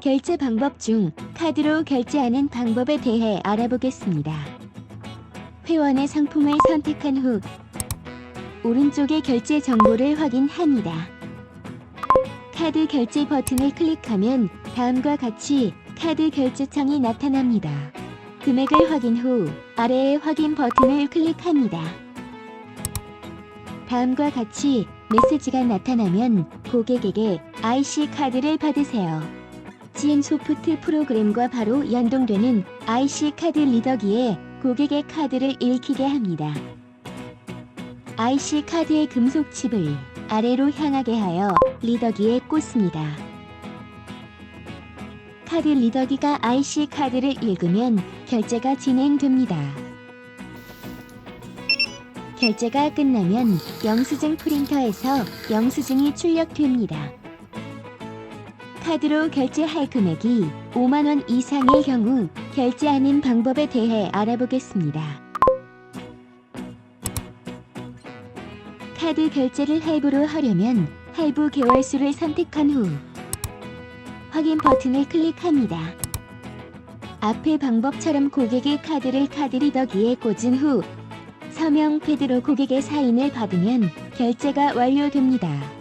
결제 방법 중 카드로 결제하는 방법에 대해 알아보겠습니다. 회원의 상품을 선택한 후 오른쪽의 결제 정보를 확인합니다. 카드 결제 버튼을 클릭하면 다음과 같이 카드 결제창이 나타납니다. 금액을 확인 후 아래의 확인 버튼을 클릭합니다. 다음과 같이 메시지가 나타나면 고객에게 IC 카드를 받으세요. 지인 소프트 프로그램과 바로 연동되는 IC 카드 리더기에 고객의 카드를 읽히게 합니다. IC 카드의 금속 칩을 아래로 향하게 하여 리더기에 꽂습니다. 카드 리더기가 IC 카드를 읽으면 결제가 진행됩니다. 결제가 끝나면 영수증 프린터에서 영수증이 출력됩니다. 카드로 결제할 금액이 5만원 이상의 경우 결제하는 방법에 대해 알아보겠습니다. 카드 결제를 할부로 하려면 할부 개월수를 선택한 후 확인 버튼을 클릭합니다. 앞의 방법처럼 고객의 카드를 카드 리더기에 꽂은 후 서명 패드로 고객의 사인을 받으면 결제가 완료됩니다.